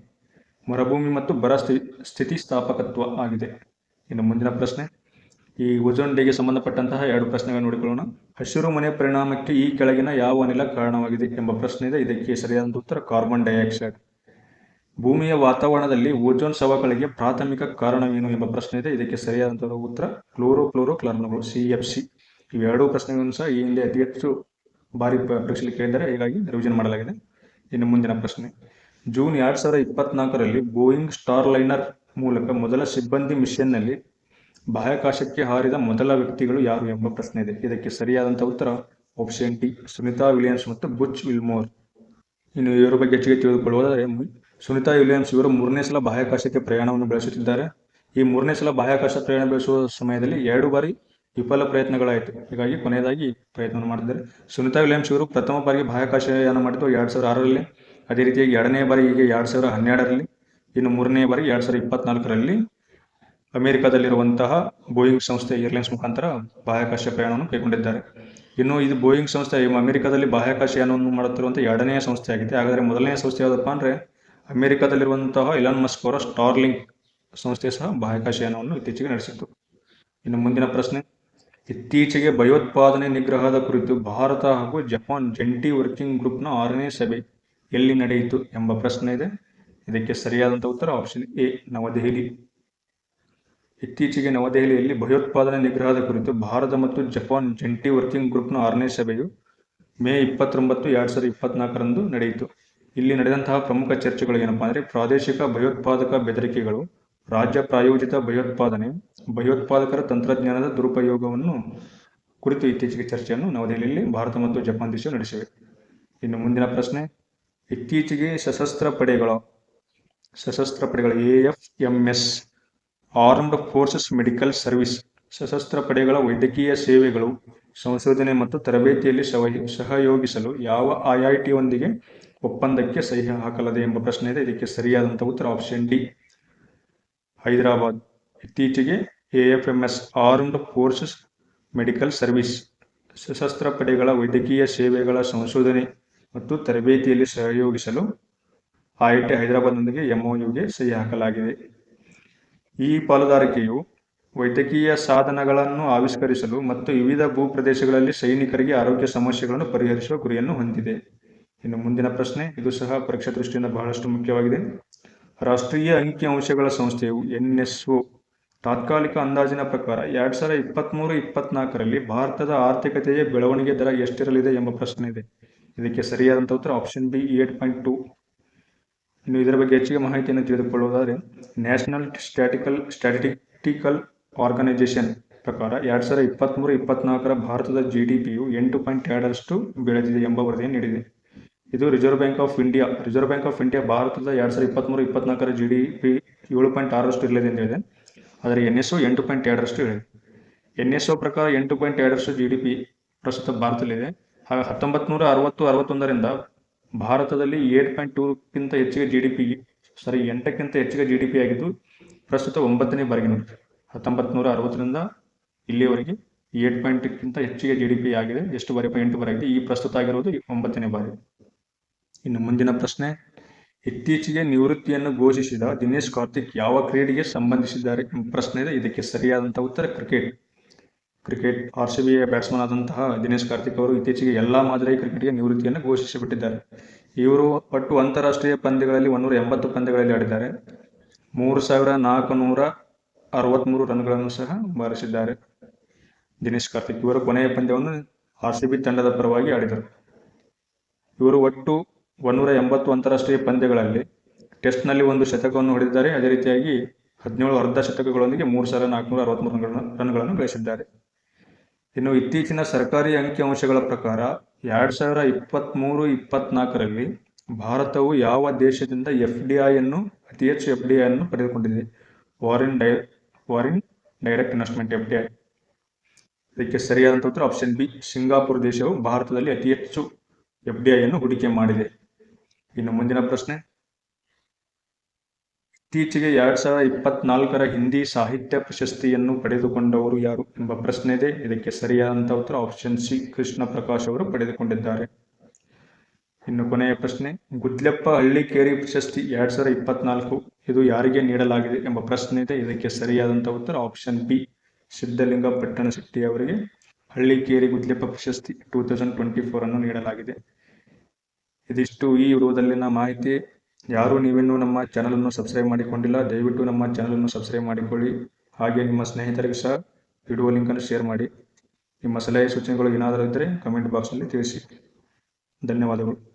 ಮರುಭೂಮಿ ಮತ್ತು ಬರ ಸ್ಥಿತಿ ಸ್ಥಾಪಕತ್ವ ಆಗಿದೆ. ಇನ್ನು ಮುಂದಿನ ಪ್ರಶ್ನೆ, ಈ ಓಜೋನ್ ಡೇಗೆ ಸಂಬಂಧಪಟ್ಟಂತಹ ಎರಡು ಪ್ರಶ್ನೆಗಳನ್ನು ನೋಡಿಕೊಳ್ಳೋಣ. ಹಸಿರು ಮನೆ ಪರಿಣಾಮಕ್ಕೆ ಈ ಕೆಳಗಿನ ಯಾವ ಅನಿಲ ಕಾರಣವಾಗಿದೆ ಎಂಬ ಪ್ರಶ್ನೆ ಇದೆ. ಇದಕ್ಕೆ ಸರಿಯಾದ ಉತ್ತರ ಕಾರ್ಬನ್ ಡೈಆಕ್ಸೈಡ್. ಭೂಮಿಯ ವಾತಾವರಣದಲ್ಲಿ ಓಜೋನ್ ಸವಕಳಿಗೆ ಪ್ರಾಥಮಿಕ ಕಾರಣವೇನು ಎಂಬ ಪ್ರಶ್ನೆ ಇದೆ. ಇದಕ್ಕೆ ಸರಿಯಾದಂತಹ ಉತ್ತರ ಕ್ಲೋರೋ ಕ್ಲೋರೋ ಕ್ಲರ್ನಗಳು ಸಿ ಎಫ್ ಸಿ. ಇವೆರಡೂ ಪ್ರಶ್ನೆಗಳನ್ನು ಸಹ ಈ ಹಿಂದೆ ಅತಿ ಹೆಚ್ಚು ಬಾರಿ ಪರೀಕ್ಷೆಯಲ್ಲಿ ಕೇಳಿದರೆ ಹೀಗಾಗಿ ರಿವಿಷನ್ ಮಾಡಲಾಗಿದೆ. ಇನ್ನು ಮುಂದಿನ ಪ್ರಶ್ನೆ ಜೂನ್ ಎರಡು ಸಾವಿರದ ಇಪ್ಪತ್ನಾಲ್ಕರಲ್ಲಿ ಬೋಯಿಂಗ್ ಸ್ಟಾರ್ ಲೈನರ್ ಮೂಲಕ ಮೊದಲ ಸಿಬ್ಬಂದಿ ಮಿಷನ್ನಲ್ಲಿ ಬಾಹ್ಯಾಕಾಶಕ್ಕೆ ಹಾರಿದ ಮೊದಲ ವ್ಯಕ್ತಿಗಳು ಯಾರು ಎಂಬ ಪ್ರಶ್ನೆ ಇದೆ. ಇದಕ್ಕೆ ಸರಿಯಾದಂಥ ಉತ್ತರ ಆಪ್ಷನ್ ಟಿ ಸುನಿತಾ ವಿಲಿಯಮ್ಸ್ ಮತ್ತು ಬುಚ್ ವಿಲ್ಮೋರ್. ಇನ್ನು ಇವರ ಬಗ್ಗೆ ಹೆಚ್ಚಿಗೆ ತಿಳಿದುಕೊಳ್ಳುವುದಾದರೆ, ಸುನಿತಾ ವಿಲಿಯಮ್ಸ್ ಇವರು ಮೂರನೇ ಸಲ ಬಾಹ್ಯಾಕಾಶಕ್ಕೆ ಪ್ರಯಾಣವನ್ನು ಬೆಳೆಸುತ್ತಿದ್ದಾರೆ. ಈ ಮೂರನೇ ಸಲ ಬಾಹ್ಯಾಕಾಶ ಪ್ರಯಾಣ ಬೆಳೆಸುವ ಸಮಯದಲ್ಲಿ ಎರಡು ಬಾರಿ ವಿಫಲ ಪ್ರಯತ್ನಗಳಾಯಿತು. ಹೀಗಾಗಿ ಕೊನೆಯದಾಗಿ ಪ್ರಯತ್ನವನ್ನು ಮಾಡಿದ್ದಾರೆ ಸುನಿತಾ ವಿಲಿಯಮ್ಸ್ ಇವರು ಪ್ರಥಮ ಬಾರಿಗೆ ಬಾಹ್ಯಾಕಾಶಯಾನ ಮಾಡಿದ್ದು ಎರಡ್ ಸಾವಿರದ ಆರರಲ್ಲಿ. ಅದೇ ರೀತಿಯಾಗಿ ಎರಡನೇ ಬಾರಿ ಈಗ ಎರಡು ಸಾವಿರ ಹನ್ನೆರಡರಲ್ಲಿ, ಇನ್ನು ಮೂರನೇ ಬಾರಿ ಎರಡು ಸಾವಿರದ ಇಪ್ಪತ್ನಾಲ್ಕರಲ್ಲಿ ಅಮೆರಿಕಾದಲ್ಲಿರುವಂತಹ ಬೋಯಿಂಗ್ ಸಂಸ್ಥೆ ಏರ್ಲೈನ್ಸ್ ಮುಖಾಂತರ ಬಾಹ್ಯಾಕಾಶ ಪ್ರಯಾಣವನ್ನು ಕೈಗೊಂಡಿದ್ದಾರೆ. ಇನ್ನು ಇದು ಬೋಯಿಂಗ್ ಸಂಸ್ಥೆ ಅಮೆರಿಕಾದಲ್ಲಿ ಅಮೆರಿಕದಲ್ಲಿ ಬಾಹ್ಯಾಕಾಶಯಾನವನ್ನು ಮಾಡುತ್ತಿರುವಂಥ ಎರಡನೇ ಸಂಸ್ಥೆಯಾಗಿದೆ ಹಾಗಾದರೆ ಮೊದಲನೇ ಸಂಸ್ಥೆ ಯಾವುದಪ್ಪ ಅಂದರೆ ಅಮೆರಿಕಾದಲ್ಲಿರುವಂತಹ ಇಲಾನ್ ಮಸ್ಕ್ ಅವರ ಸ್ಟಾರ್ಲಿಂಕ್ ಸಂಸ್ಥೆ ಸಹ ಬಾಹ್ಯಾಕಾಶಯಾನವನ್ನು ಇತ್ತೀಚೆಗೆ ನಡೆಸಿತ್ತು ಇನ್ನು ಮುಂದಿನ ಪ್ರಶ್ನೆ, ಇತ್ತೀಚೆಗೆ ಭಯೋತ್ಪಾದನೆ ನಿಗ್ರಹದ ಕುರಿತು ಭಾರತ ಹಾಗೂ ಜಪಾನ್ ಜಂಟಿ ವರ್ಕಿಂಗ್ ಗ್ರೂಪ್ನ ಆರನೇ ಸಭೆ ಎಲ್ಲಿ ನಡೆಯಿತು ಎಂಬ ಪ್ರಶ್ನೆ ಇದೆ. ಇದಕ್ಕೆ ಸರಿಯಾದಂಥ ಉತ್ತರ ಆಪ್ಷನ್ ಎ ನವದೆಹಲಿ. ಇತ್ತೀಚೆಗೆ ನವದೆಹಲಿಯಲ್ಲಿ ಭಯೋತ್ಪಾದನೆ ನಿಗ್ರಹದ ಕುರಿತು ಭಾರತ ಮತ್ತು ಜಪಾನ್ ಜಂಟಿ ವರ್ಕಿಂಗ್ ಗ್ರೂಪ್ನ ಆರನೇ ಸಭೆಯು ಮೇ ಇಪ್ಪತ್ತೊಂಬತ್ತು, ಎರಡು ಸಾವಿರದ ಇಪ್ಪತ್ನಾಲ್ಕರಂದು ನಡೆಯಿತು. ಇಲ್ಲಿ ನಡೆದಂತಹ ಪ್ರಮುಖ ಚರ್ಚೆಗಳು ಏನಪ್ಪಾ ಅಂದರೆ ಪ್ರಾದೇಶಿಕ ಭಯೋತ್ಪಾದಕ ಬೆದರಿಕೆಗಳು, ರಾಜ್ಯ ಪ್ರಾಯೋಜಿತ ಭಯೋತ್ಪಾದನೆ, ಭಯೋತ್ಪಾದಕರ ತಂತ್ರಜ್ಞಾನದ ದುರುಪಯೋಗವನ್ನು ಕುರಿತು ಇತ್ತೀಚೆಗೆ ಚರ್ಚೆಯನ್ನು ನವದೆಹಲಿಯಲ್ಲಿ ಭಾರತ ಮತ್ತು ಜಪಾನ್ ದೇಶವು ನಡೆಸಿವೆ. ಇನ್ನು ಮುಂದಿನ ಪ್ರಶ್ನೆ ಇತ್ತೀಚೆಗೆ ಸಶಸ್ತ್ರ ಪಡೆಗಳ ಸಶಸ್ತ್ರ ಪಡೆಗಳ A F M S armed forces medical service ಸಶಸ್ತ್ರ ಪಡೆಗಳ ವೈದ್ಯಕೀಯ ಸೇವೆಗಳು, ಸಂಶೋಧನೆ ಮತ್ತು ತರಬೇತಿಯಲ್ಲಿ ಸಹ- ಸಹಯೋಗಿಸಲು ಯಾವ ಐಐಟಿಯೊಂದಿಗೆ ಒಪ್ಪಂದಕ್ಕೆ ಸಹಿ ಹಾಕಲದೆ ಎಂಬ ಪ್ರಶ್ನೆ ಇದೆ. ಇದಕ್ಕೆ ಸರಿಯಾದಂಥ ಉತ್ತರ ಆಪ್ಷನ್ ಡಿ. ಹೈದರಾಬಾದ್. ಇತ್ತೀಚೆಗೆ A F M S armed forces medical service ಸಶಸ್ತ್ರ ಪಡೆಗಳ ವೈದ್ಯಕೀಯ ಸೇವೆಗಳ ಸಂಶೋಧನೆ ಮತ್ತು ತರಬೇತಿಯಲ್ಲಿ ಸಹಯೋಗಿಸಲು ಐಐಟಿ ಹೈದರಾಬಾದ್ನೊಂದಿಗೆ ಎಂಒಯುಗೆ ಸಹಿ ಹಾಕಲಾಗಿದೆ. ಈ ಪಾಲುದಾರಿಕೆಯು ವೈದ್ಯಕೀಯ ಸಾಧನಗಳನ್ನು ಆವಿಷ್ಕರಿಸಲು ಮತ್ತು ವಿವಿಧ ಭೂಪ್ರದೇಶಗಳಲ್ಲಿ ಸೈನಿಕರಿಗೆ ಆರೋಗ್ಯ ಸಮಸ್ಯೆಗಳನ್ನು ಪರಿಹರಿಸುವ ಗುರಿಯನ್ನು ಹೊಂದಿದೆ. ಇನ್ನು ಮುಂದಿನ ಪ್ರಶ್ನೆ, ಇದು ಸಹ ಪರೀಕ್ಷಾ ದೃಷ್ಟಿಯಿಂದ ಬಹಳಷ್ಟು ಮುಖ್ಯವಾಗಿದೆ. ರಾಷ್ಟ್ರೀಯ ಅಂಕಿಅಂಶಗಳ ಸಂಸ್ಥೆಯು ಎನ್ಎಸ್ಒ ತಾತ್ಕಾಲಿಕ ಅಂದಾಜಿನ ಪ್ರಕಾರ ಎರಡ್ ಸಾವಿರದ ಇಪ್ಪತ್ತ್ಮೂರು ಇಪ್ಪತ್ನಾಲ್ಕರಲ್ಲಿ ಭಾರತದ ಆರ್ಥಿಕತೆಯ ಬೆಳವಣಿಗೆ ದರ ಎಷ್ಟಿರಲಿದೆ ಎಂಬ ಪ್ರಶ್ನೆ ಇದೆ. ಇದಕ್ಕೆ ಸರಿಯಾದಂಥ ಉತ್ತರ option B eight point two ಇನ್ನು ಇದರ ಬಗ್ಗೆ ಹೆಚ್ಚಿಗೆ ಮಾಹಿತಿಯನ್ನು ತಿಳಿದುಕೊಳ್ಳುವುದಾದರೆ ನ್ಯಾಷನಲ್ ಸ್ಟ್ಯಾಟಿಕಲ್ ಸ್ಟ್ಯಾಟಿಸ್ಟಿಕಲ್ ಆರ್ಗನೈಸೇಷನ್ ಪ್ರಕಾರ ಎರಡು ಸಾವಿರದ ಇಪ್ಪತ್ತ್ಮೂರು ಇಪ್ಪತ್ನಾಲ್ಕರ ಭಾರತದ ಜಿ ಡಿ ಪಿಯು ಎಂಟು ಪಾಯಿಂಟ್ ಎರಡರಷ್ಟು ಬೆಳೆದಿದೆ ಎಂಬ ವರದಿಯನ್ನು ನೀಡಿದೆ. ಇದು Reserve Bank of India Reserve Bank of India ಭಾರತದ ಎರಡು ಸಾವಿರದ ಇಪ್ಪತ್ತ್ಮೂರು ಇಪ್ಪತ್ನಾಲ್ಕರ ಜಿ ಡಿ ಪಿ ಏಳು ಪಾಯಿಂಟ್ ಆರರಷ್ಟು ಇರಲಿದೆ ಅಂತ ಹೇಳಿದೆ. ಆದರೆ ಎನ್ ಎಸ್ ಒ ಎಂಟು ಪಾಯಿಂಟ್ ಎರಡರಷ್ಟು ಹೇಳಿದೆ ಎನ್ ಎಸ್ ಒ ಪ್ರಕಾರ ಎಂಟು ಪಾಯಿಂಟ್ ಎರಡರಷ್ಟು ಜಿ ಡಿ ಪಿ ಪ್ರಸ್ತುತ ಭಾರತದಲ್ಲಿದೆ. ಹತ್ತೊಂಬತ್ತು ನೂರ ಅರವತ್ತು ಅರವತ್ತೊಂದರಿಂದ ಭಾರತದಲ್ಲಿ ಏಟ್ ಪಾಯಿಂಟ್ ಟೂಕ್ಕಿಂತ ಹೆಚ್ಚಿಗೆ ಜಿ ಡಿ ಪಿ ಸಾರಿ ಎಂಟಕ್ಕಿಂತ ಹೆಚ್ಚಿಗೆ ಜಿ ಡಿ ಪಿ ಆಗಿದ್ದು, ಪ್ರಸ್ತುತ ಒಂಬತ್ತನೇ ಬಾರಿಗೆ ಹತ್ತೊಂಬತ್ತು ನೂರ ಅರವತ್ತರಿಂದ ಇಲ್ಲಿಯವರೆಗೆ ಏಟ್ ಪಾಯಿಂಟ್ಕ್ಕಿಂತ ಹೆಚ್ಚಿಗೆ ಜಿ ಡಿ ಪಿ ಆಗಿದೆ. ಎಷ್ಟು ಬಾರಿ, ಎಂಟು ಬಾರಿ ಆಗಿದೆ. ಈ ಪ್ರಸ್ತುತ ಆಗಿರುವುದು ಒಂಬತ್ತನೇ ಬಾರಿ. ಇನ್ನು ಮುಂದಿನ ಪ್ರಶ್ನೆ, ಇತ್ತೀಚೆಗೆ ನಿವೃತ್ತಿಯನ್ನು ಘೋಷಿಸಿದ ದಿನೇಶ್ ಕಾರ್ತಿಕ್ ಯಾವ ಕ್ರೀಡೆಗೆ ಸಂಬಂಧಿಸಿದ್ದಾರೆ ಪ್ರಶ್ನೆ ಇದೆ. ಇದಕ್ಕೆ ಸರಿಯಾದಂಥ ಉತ್ತರ ಕ್ರಿಕೆಟ್. ಕ್ರಿಕೆಟ್ ಆರ್ ಸಿ ಬಿಯ ಬ್ಯಾಟ್ಸ್ಮನ್ ಆದಂತಹ ದಿನೇಶ್ ಕಾರ್ತಿಕ್ ಅವರು ಇತ್ತೀಚೆಗೆ ಎಲ್ಲ ಮಾದರಿಯ ಕ್ರಿಕೆಟ್ಗೆ ನಿವೃತ್ತಿಯನ್ನು ಘೋಷಿಸಿಬಿಟ್ಟಿದ್ದಾರೆ. ಇವರು ಒಟ್ಟು ಅಂತಾರಾಷ್ಟ್ರೀಯ ಪಂದ್ಯಗಳಲ್ಲಿ ಒಂದೂರ ಎಂಬತ್ತು ಪಂದ್ಯಗಳಲ್ಲಿ ಆಡಿದ್ದಾರೆ. ಮೂರು ಸಾವಿರ ನಾಲ್ಕು ನೂರ ಅರವತ್ತ್ಮೂರು ರನ್ಗಳನ್ನು ಸಹ ಬಾರಿಸಿದ್ದಾರೆ. ದಿನೇಶ್ ಕಾರ್ತಿಕ್ ಇವರು ಕೊನೆಯ ಪಂದ್ಯವನ್ನು ಆರ್ ಸಿ ಬಿ ತಂಡದ ಪರವಾಗಿ ಆಡಿದರು. ಇವರು ಒಟ್ಟು ಒಂದೂರ ಎಂಬತ್ತು ಅಂತಾರಾಷ್ಟ್ರೀಯ ಪಂದ್ಯಗಳಲ್ಲಿ ಟೆಸ್ಟ್ನಲ್ಲಿ ಒಂದು ಶತಕವನ್ನು ಹೊಡೆದಿದ್ದಾರೆ. ಅದೇ ರೀತಿಯಾಗಿ ಹದಿನೇಳು ಅರ್ಧ ಶತಕಗಳೊಂದಿಗೆ ಮೂರು ಸಾವಿರ ನಾಲ್ಕುನೂರ ಅರವತ್ತ್ಮೂರು ರನ್ಗಳನ್ನು ರನ್ಗಳನ್ನು ಗಳಿಸಿದ್ದಾರೆ. ಇನ್ನು ಇತ್ತೀಚಿನ ಸರ್ಕಾರಿ ಅಂಕಿಅಂಶಗಳ ಪ್ರಕಾರ ಎರಡು ಸಾವಿರ ಇಪ್ಪತ್ತ್ಮೂರು ಇಪ್ಪತ್ನಾಲ್ಕರಲ್ಲಿ ಭಾರತವು ಯಾವ ದೇಶದಿಂದ ಎಫ್ ಡಿ ಐಯನ್ನು ಅತಿ ಹೆಚ್ಚು ಎಫ್ ಡಿ ಐಯನ್ನು ಪಡೆದುಕೊಂಡಿದೆ? Foreign di foreign direct investment F D I. ಇದಕ್ಕೆ ಸರಿಯಾದಂಥ ಉತ್ತರ ಆಪ್ಷನ್ ಬಿ ಸಿಂಗಾಪುರ್ ದೇಶವು ಭಾರತದಲ್ಲಿ ಅತಿ ಹೆಚ್ಚು ಎಫ್ ಡಿ ಐಯನ್ನು ಹೂಡಿಕೆ ಮಾಡಿದೆ. ಇನ್ನು ಮುಂದಿನ ಪ್ರಶ್ನೆ. ಇತ್ತೀಚೆಗೆ ಎರಡ್ ಸಾವಿರದ ಇಪ್ಪತ್ನಾಲ್ಕರ ಹಿಂದಿ ಸಾಹಿತ್ಯ ಪ್ರಶಸ್ತಿಯನ್ನು ಪಡೆದುಕೊಂಡವರು ಯಾರು ಎಂಬ ಪ್ರಶ್ನೆ ಇದೆ ಇದಕ್ಕೆ ಸರಿಯಾದಂಥ ಉತ್ತರ ಆಪ್ಷನ್ ಸಿ ಕೃಷ್ಣ ಪ್ರಕಾಶ್ ಅವರು ಪಡೆದುಕೊಂಡಿದ್ದಾರೆ. ಇನ್ನು ಕೊನೆಯ ಪ್ರಶ್ನೆ, ಗುದ್ಲೆಪ್ಪ ಹಳ್ಳಿಕೇರಿ ಪ್ರಶಸ್ತಿ ಎರಡ್ ಸಾವಿರದ ಇಪ್ಪತ್ನಾಲ್ಕು ಇದು ಯಾರಿಗೆ ನೀಡಲಾಗಿದೆ ಎಂಬ ಪ್ರಶ್ನೆ ಇದೆ ಇದಕ್ಕೆ ಸರಿಯಾದಂಥ ಉತ್ತರ ಆಪ್ಷನ್ ಬಿ ಸಿದ್ಧಲಿಂಗ ಪಟ್ಟಣಶೆಟ್ಟಿ ಅವರಿಗೆ ಹಳ್ಳಿಕೇರಿ ಗುದ್ಲೆಪ್ಪ ಪ್ರಶಸ್ತಿ ಟೂ ತೌಸಂಡ್ ಟ್ವೆಂಟಿ ಫೋರ್ ಅನ್ನು ನೀಡಲಾಗಿದೆ. ಇದಿಷ್ಟು ಈ ವಿಡಿಯೋದಲ್ಲಿನ ಮಾಹಿತಿ. ಯಾರು ನೀವಿನ್ನೂ ನಮ್ಮ ಚಾನಲನ್ನು ಸಬ್ಸ್ಕ್ರೈಬ್ ಮಾಡಿಕೊಂಡಿಲ್ಲ, ದಯವಿಟ್ಟು ನಮ್ಮ ಚಾನಲನ್ನು ಸಬ್ಸ್ಕ್ರೈಬ್ ಮಾಡಿಕೊಳ್ಳಿ. ಹಾಗೆ ನಿಮ್ಮ ಸ್ನೇಹಿತರಿಗೆ ಸಹ ವಿಡಿಯೋ ಲಿಂಕನ್ನು ಶೇರ್ ಮಾಡಿ. ನಿಮ್ಮ ಸಲಹೆ ಸೂಚನೆಗಳು ಏನಾದರೂ ಇದ್ದರೆ ಕಮೆಂಟ್ ಬಾಕ್ಸ್ನಲ್ಲಿ ತಿಳಿಸಿ. ಧನ್ಯವಾದಗಳು.